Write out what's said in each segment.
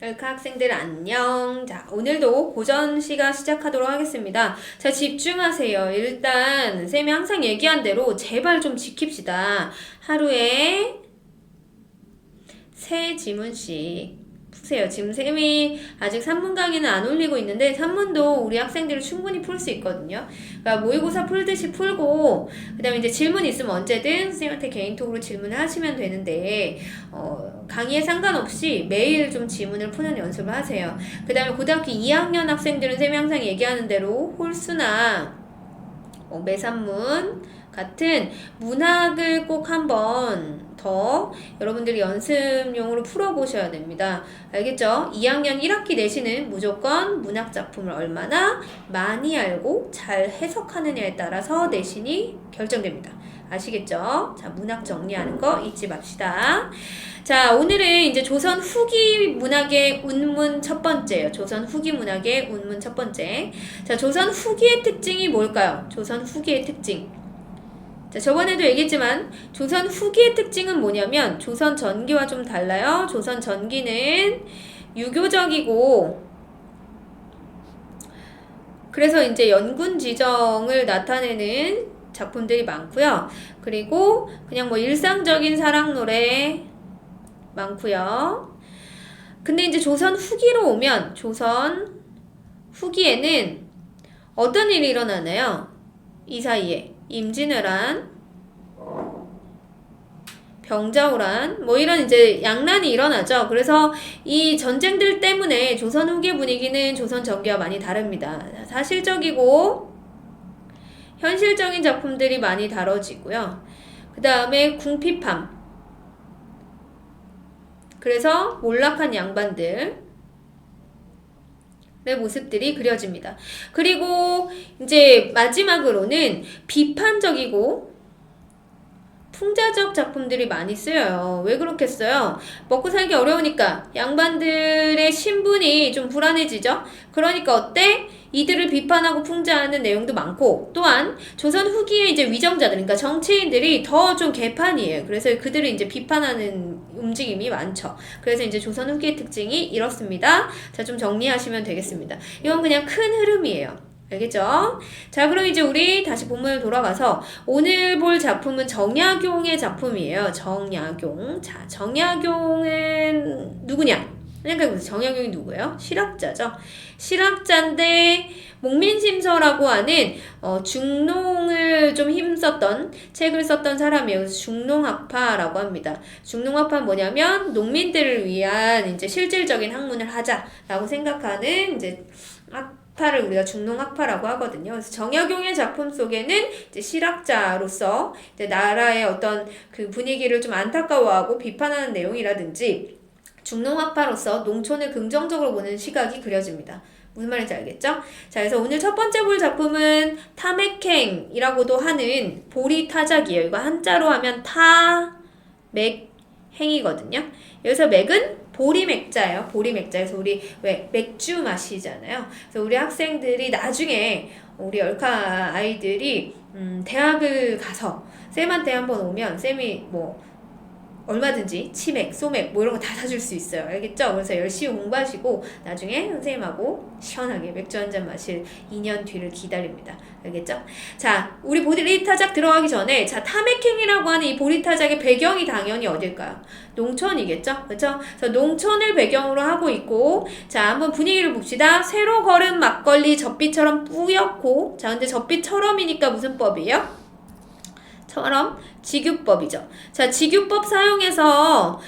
열카 학생들 안녕. 자, 오늘도 고전 시간 시작하도록 하겠습니다. 자, 집중하세요. 일단, 쌤이 항상 얘기한 대로 제발 좀 지킵시다. 하루에 세 지문씩 푸세요. 지금 쌤이 아직 산문 강의는 안 올리고 있는데 산문도 우리 학생들이 충분히 풀 수 있거든요. 그러니까 모의고사 풀듯이 풀고 그다음에 이제 질문 있으면 언제든 쌤한테 개인톡으로 질문을 하시면 되는데 어, 강의에 상관없이 매일 좀 지문을 푸는 연습을 하세요. 그다음에 고등학교 2학년 학생들은 쌤이 항상 얘기하는 대로 홀수나 어, 매산문 같은 문학을 꼭 한번 더 여러분들이 연습용으로 풀어보셔야 됩니다. 알겠죠? 2학년 1학기 내신은 무조건 문학 작품을 얼마나 많이 알고 잘 해석하느냐에 따라서 내신이 결정됩니다. 아시겠죠? 자, 문학 정리하는 거 잊지 맙시다. 자, 오늘은 이제 조선 후기 문학의 운문 첫 번째예요. 조선 후기 문학의 운문 첫 번째. 자, 조선 후기의 특징이 뭘까요? 조선 후기의 특징. 자, 저번에도 얘기했지만 조선 후기의 특징은 뭐냐면 조선 전기와 좀 달라요. 조선 전기는 유교적이고 그래서 이제 연군 지정을 나타내는 작품들이 많고요. 그리고 그냥 뭐 일상적인 사랑 노래 많고요. 근데 이제 조선 후기로 오면 조선 후기에는 어떤 일이 일어나나요? 이 사이에 임진왜란, 병자호란, 뭐 이런 이제 양난이 일어나죠. 그래서 이 전쟁들 때문에 조선 후기 분위기는 조선 전기와 많이 다릅니다. 사실적이고 현실적인 작품들이 많이 다뤄지고요. 그 다음에 궁핍함. 그래서 몰락한 양반들. 의 모습들이 그려집니다. 그리고 이제 마지막으로는 비판적이고 풍자적 작품들이 많이 쓰여요. 왜 그렇겠어요? 먹고 살기 어려우니까 양반들의 신분이 좀 불안해지죠? 그러니까 어때? 이들을 비판하고 풍자하는 내용도 많고 또한 조선 후기에 이제 위정자들 그러니까 정치인들이 더 좀 개판이에요. 그래서 그들을 이제 비판하는 움직임이 많죠. 그래서 이제 조선 후기의 특징이 이렇습니다. 자, 좀 정리하시면 되겠습니다. 이건 그냥 큰 흐름이에요. 알겠죠? 자, 그럼 이제 우리 다시 본문을 돌아가서 오늘 볼 작품은 정약용의 작품이에요. 정약용. 자, 정약용은 누구냐? 생각해보세요. 정약용이 누구예요? 실학자죠. 실학자인데 목민심서라고 하는 어, 중농을 좀 힘썼던 책을 썼던 사람이에요. 중농학파라고 합니다. 중농학파는 뭐냐면 농민들을 위한 이제 실질적인 학문을 하자라고 생각하는 이제 학 파를 우리가 중농학파라고 하거든요. 그래서 정약용의 작품 속에는 이제 실학자로서 이제 나라의 어떤 그 분위기를 좀 안타까워하고 비판하는 내용이라든지 중농학파로서 농촌을 긍정적으로 보는 시각이 그려집니다. 무슨 말인지 알겠죠? 자, 그래서 오늘 첫 번째 볼 작품은 타맥행이라고도 하는 보리타작이에요. 이거 한자로 하면 타맥행이거든요. 여기서 맥은 보리 맥자예요. 보리 맥자. 그래서 우리 왜 맥주 마시잖아요. 그래서 우리 학생들이 나중에 우리 열카 아이들이 음, 대학을 가서 쌤한테 한번 오면 쌤이 뭐 얼마든지 치맥, 소맥 뭐 이런 거 다 사줄 수 있어요. 알겠죠? 그래서 열심히 공부하시고 나중에 선생님하고 시원하게 맥주 한 잔 마실 2년 뒤를 기다립니다. 알겠죠? 자, 우리 보리타작 들어가기 전에 자, 타메킹이라고 하는 이 보리타작의 배경이 당연히 어딜까요? 농촌이겠죠? 그렇죠? 그래서 농촌을 배경으로 하고 있고 자, 한번 분위기를 봅시다. 새로 걸은 막걸리 젖빛처럼 뿌옇고 자, 근데 젖빛처럼이니까 무슨 법이에요? 처럼 직유법이죠. 자, 직유법 사용해서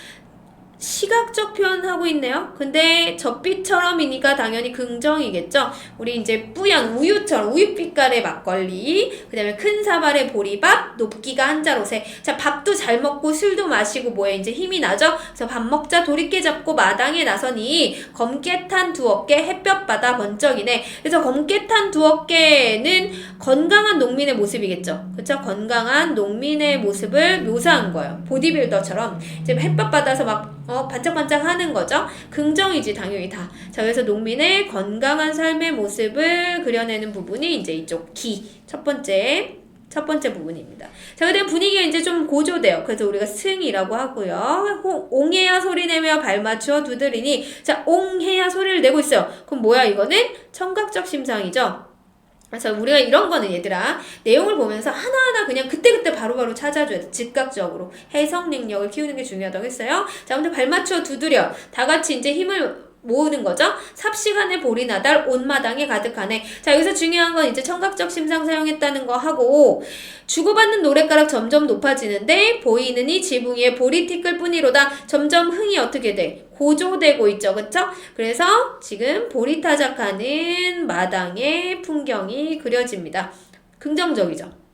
시각적 표현하고 있네요. 근데 젖빛처럼이니까 당연히 긍정이겠죠. 우리 이제 뿌연 우유처럼 우유빛깔의 막걸리, 그 다음에 큰 사발의 보리밥, 높기가 한자로세. 자, 밥도 잘 먹고 술도 마시고 뭐에 이제 힘이 나죠. 그래서 밥 먹자 도리깨 잡고 마당에 나서니 검게 탄 두 어깨 햇볕 받아 번쩍이네. 그래서 검게 탄 두 어깨는 건강한 농민의 모습이겠죠. 그렇죠? 건강한 농민의 모습을 묘사한 거예요. 보디빌더처럼 이제 햇볕 받아서 막 어, 반짝반짝 하는 거죠. 긍정이지, 당연히 다. 자, 그래서 농민의 건강한 삶의 모습을 그려내는 부분이 이제 이쪽 기. 첫 번째. 첫 번째 부분입니다. 자, 그 다음 분위기가 이제 좀 고조돼요. 그래서 우리가 승이라고 하고요. 호- 옹해야 소리 내며 발 맞추어 두드리니, 자, 옹해야 소리를 내고 있어요. 그럼 뭐야, 이거는? 청각적 심상이죠. 그래서 우리가 이런 거는 얘들아, 내용을 보면서 하나하나 그냥 그때그때 바로바로 찾아줘야 돼. 즉각적으로. 해석 능력을 키우는 게 중요하다고 했어요. 자, 근데 발 맞추어 두드려. 다 같이 이제 힘을 모으는 거죠. 삽시간에 볼이 나달 온마당에 가득하네. 자, 여기서 중요한 건 이제 청각적 심상 사용했다는 거 하고, 주고받는 노랫가락 점점 높아지는데, 보이는 이 지붕 위에 볼이 티끌 뿐이로다. 점점 흥이 어떻게 돼? 고조되고 있죠. 그쵸? 그래서 지금 볼이 타작하는 마당의 풍경이 그려집니다. 긍정적이죠.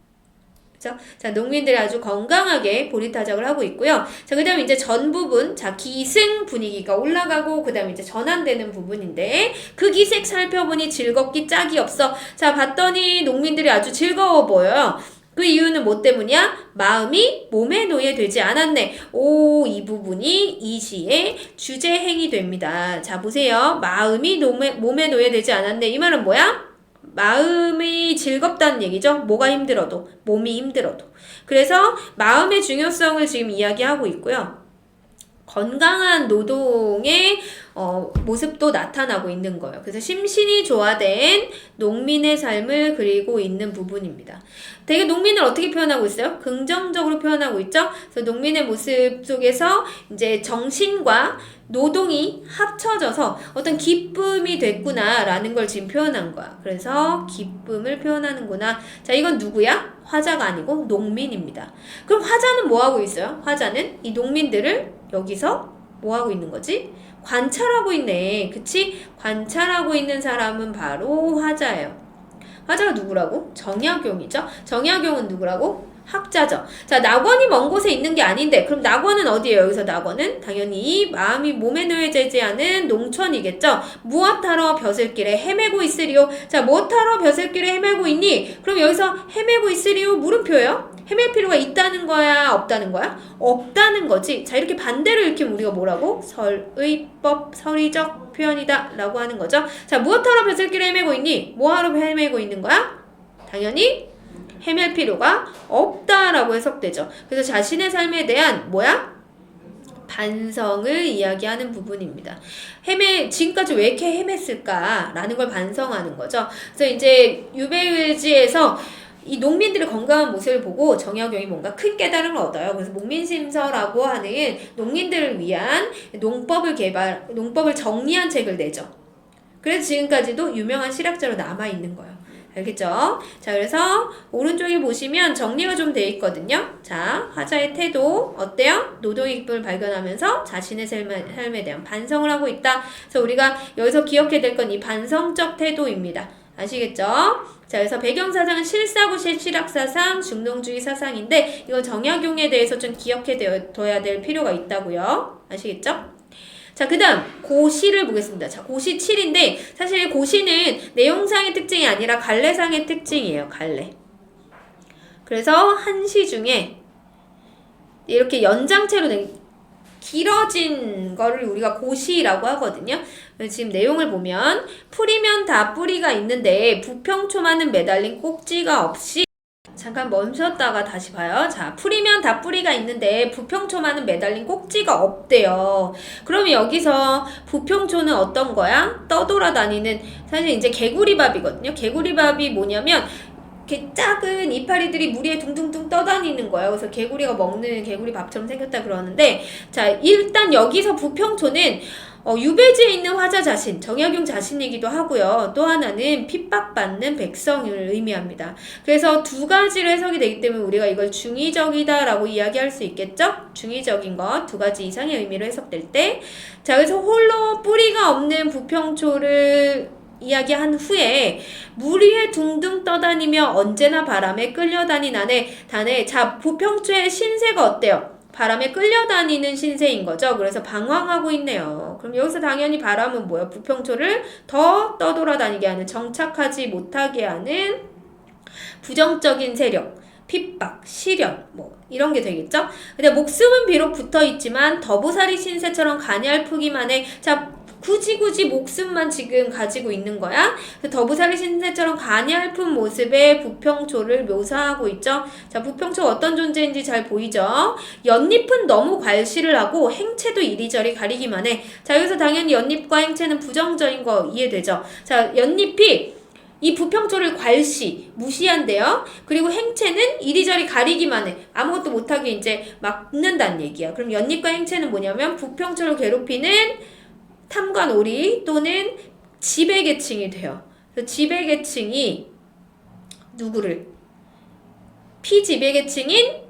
그죠? 자, 농민들이 아주 건강하게 보리타작을 하고 있고요. 자, 그 다음에 이제 전 부분, 자, 기승 분위기가 올라가고, 그 다음에 이제 전환되는 부분인데, 그 기색 살펴보니 즐겁기 짝이 없어. 자, 봤더니 농민들이 아주 즐거워 보여요. 그 이유는 뭐 때문이야? 마음이 몸에 노예되지 않았네. 오, 이 부분이 이 시의 주제행이 됩니다. 자, 보세요. 마음이 몸에, 몸에 노예되지 않았네. 이 말은 뭐야? 마음이 즐겁다는 얘기죠. 뭐가 힘들어도, 몸이 힘들어도. 그래서 마음의 중요성을 지금 이야기하고 있고요. 건강한 노동의 어, 모습도 나타나고 있는 거예요. 그래서 심신이 조화된 농민의 삶을 그리고 있는 부분입니다. 되게 농민을 어떻게 표현하고 있어요? 긍정적으로 표현하고 있죠? 그래서 농민의 모습 속에서 이제 정신과 노동이 합쳐져서 어떤 기쁨이 됐구나라는 걸 지금 표현한 거야. 그래서 기쁨을 표현하는구나. 자, 이건 누구야? 화자가 아니고 농민입니다. 그럼 화자는 뭐 하고 있어요? 화자는 이 농민들을 여기서 뭐 하고 있는 거지? 관찰하고 있네. 그치? 관찰하고 있는 사람은 바로 화자예요. 화자가 누구라고? 정약용이죠. 정약용은 누구라고? 학자죠. 자, 낙원이 먼 곳에 있는 게 아닌데, 그럼 낙원은 어디예요? 여기서 낙원은 당연히 마음이 몸에 놓여지지 않은 농촌이겠죠. 무엇하러 벼슬길에 헤매고 있으리요? 자, 무엇하러 벼슬길에 헤매고 있니? 그럼 여기서 헤매고 있으리요? 물음표예요. 헤맬 필요가 있다는 거야, 없다는 거야? 없다는 거지. 자, 이렇게 반대로 읽히면 우리가 뭐라고? 설의법, 설의적 표현이다. 라고 하는 거죠. 자, 무엇하러 벼슬길에 헤매고 있니? 뭐하러 헤매고 있는 거야? 당연히 헤맬 필요가 없다라고 해석되죠. 그래서 자신의 삶에 대한 뭐야? 반성을 이야기하는 부분입니다. 헤매 지금까지 왜 이렇게 헤맸을까라는 걸 반성하는 거죠. 그래서 이제 유배지에서 이 농민들의 건강한 모습을 보고 정약용이 뭔가 큰 깨달음을 얻어요. 그래서 목민심서라고 하는 농민들을 위한 농법을 개발, 농법을 정리한 책을 내죠. 그래서 지금까지도 유명한 실학자로 남아 있는 거예요. 알겠죠? 자, 그래서 오른쪽에 보시면 정리가 좀 돼 있거든요. 자, 화자의 태도 어때요? 노동의 기쁨을 발견하면서 자신의 삶에, 삶에 대한 반성을 하고 있다. 그래서 우리가 여기서 기억해야 될 건 이 반성적 태도입니다. 아시겠죠? 자, 그래서 배경사상은 실사구실 실학사상, 중동주의 사상인데 이건 정약용에 대해서 좀 기억해둬야 될 필요가 있다고요. 아시겠죠? 자, 그 다음, 고시를 보겠습니다. 자, 고시 7인데, 사실 고시는 내용상의 특징이 아니라 갈래상의 특징이에요, 갈래. 그래서 한 시 중에 이렇게 연장체로 된 길어진 거를 우리가 고시라고 하거든요. 지금 내용을 보면, 풀이면 다 뿌리가 있는데, 부평초만은 매달린 꼭지가 없이 잠깐 멈췄다가 다시 봐요. 자, 풀이면 다 뿌리가 있는데 부평초만은 매달린 꼭지가 없대요. 그러면 여기서 부평초는 어떤 거야? 떠돌아다니는 사실 이제 개구리밥이거든요. 개구리밥이 뭐냐면 이렇게 작은 이파리들이 물 위에 둥둥둥 떠다니는 거예요. 그래서 개구리가 먹는 개구리 밥처럼 생겼다 그러는데 자, 일단 여기서 부평초는 어, 유배지에 있는 화자 자신, 정약용 자신이기도 하고요. 또 하나는 핍박받는 백성을 의미합니다. 그래서 두 가지로 해석이 되기 때문에 우리가 이걸 중의적이다라고 이야기할 수 있겠죠? 중의적인 것 두 가지 이상의 의미로 해석될 때. 자, 그래서 홀로 뿌리가 없는 부평초를 이야기한 후에 물 위에 둥둥 떠다니며 언제나 바람에 끌려다니나네 다네 자 부평초의 신세가 어때요? 바람에 끌려다니는 신세인 거죠. 그래서 방황하고 있네요. 그럼 여기서 당연히 바람은 뭐야? 부평초를 더 떠돌아다니게 하는, 정착하지 못하게 하는 부정적인 세력, 핍박, 시련, 뭐 이런 게 되겠죠. 근데 목숨은 비록 붙어 있지만 더부살이 신세처럼 가냘프기만 해. 자 굳이 굳이 목숨만 지금 가지고 있는 거야. 더부살이 신세처럼 가냘픈 모습의 부평초를 묘사하고 있죠. 자, 부평초 어떤 존재인지 잘 보이죠? 연잎은 너무 괄시를 하고 행체도 이리저리 가리기만 해. 자, 여기서 당연히 연잎과 행체는 부정적인 거 이해되죠? 자, 연잎이 이 부평초를 괄시 무시한대요. 그리고 행체는 이리저리 가리기만 해. 아무것도 못하게 이제 막는다는 얘기야. 그럼 연잎과 행체는 뭐냐면 부평초를 괴롭히는 탐관 오리 또는 지배계층이 돼요. 지배계층이 누구를 피지배계층인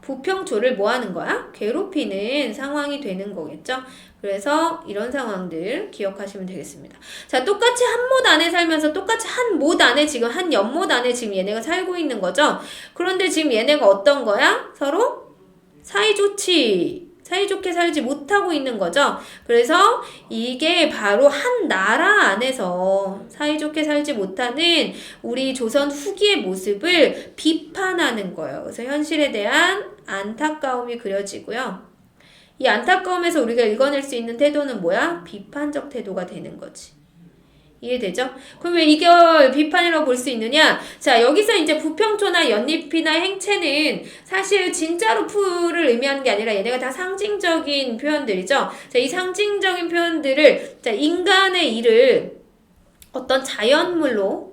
부평초를 뭐 하는 거야? 괴롭히는 상황이 되는 거겠죠? 그래서 이런 상황들 기억하시면 되겠습니다. 자, 똑같이 한 못 안에 살면서 똑같이 한 못 안에 지금 한 연못 안에 지금 얘네가 살고 있는 거죠? 그런데 지금 얘네가 어떤 거야? 서로 사이좋지. 사이좋게 살지 못하고 있는 거죠. 그래서 이게 바로 한 나라 안에서 사이좋게 살지 못하는 우리 조선 후기의 모습을 비판하는 거예요. 그래서 현실에 대한 안타까움이 그려지고요. 이 안타까움에서 우리가 읽어낼 수 있는 태도는 뭐야? 비판적 태도가 되는 거지. 이해되죠? 왜 이걸 비판이라고 볼 수 있느냐? 자, 여기서 이제 부평초나 연잎이나 행체는 사실 진짜로 풀을 의미하는 게 아니라 얘네가 다 상징적인 표현들이죠. 자, 이 상징적인 표현들을, 자, 인간의 일을 어떤 자연물로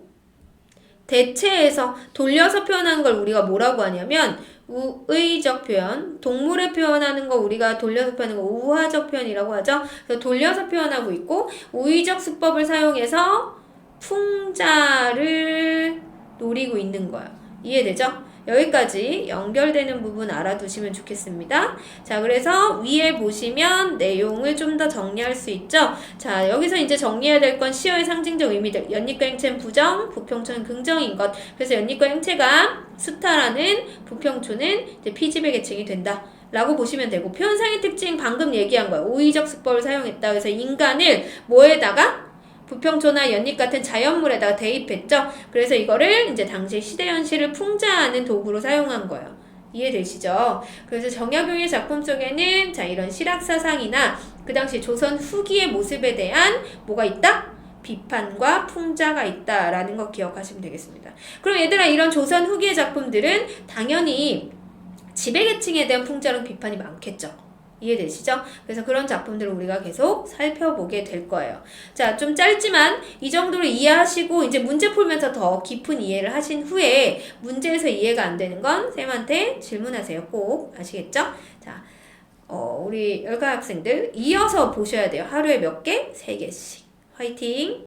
대체해서 돌려서 표현하는 걸 우리가 뭐라고 하냐면 우의적 표현, 동물에 표현하는 거 우리가 돌려서 표현하는 거 우화적 표현이라고 하죠. 그래서 돌려서 표현하고 있고 우의적 수법을 사용해서 풍자를 노리고 있는 거예요. 이해되죠? 여기까지 연결되는 부분 알아두시면 좋겠습니다. 자, 그래서 위에 보시면 내용을 좀 더 정리할 수 있죠. 자, 여기서 이제 정리해야 될 건 시어의 상징적 의미들. 연립과 행체는 부정, 부평초는 긍정인 것. 그래서 연립과 행체가 수타라는 부평초는 이제 피지배 계층이 된다. 라고 보시면 되고 표현상의 특징 방금 얘기한 거예요. 오의적 수법을 사용했다. 그래서 인간을 뭐에다가 부평초나 연잎 같은 자연물에다가 대입했죠. 그래서 이거를 이제 당시 시대 현실을 풍자하는 도구로 사용한 거예요. 이해되시죠? 그래서 정약용의 작품 속에는 자 이런 실학 사상이나 그 당시 조선 후기의 모습에 대한 뭐가 있다? 비판과 풍자가 있다라는 거 기억하시면 되겠습니다. 그럼 얘들아 이런 조선 후기의 작품들은 당연히 지배계층에 대한 풍자랑 비판이 많겠죠. 이해되시죠? 그래서 그런 작품들을 우리가 계속 살펴보게 될 거예요. 자, 좀 짧지만 이 정도로 이해하시고 이제 문제 풀면서 더 깊은 이해를 하신 후에 문제에서 이해가 안 되는 건 쌤한테 질문하세요. 꼭 아시겠죠? 자, 어, 우리 열가 학생들 이어서 보셔야 돼요. 하루에 몇 개? 세 개씩. 화이팅!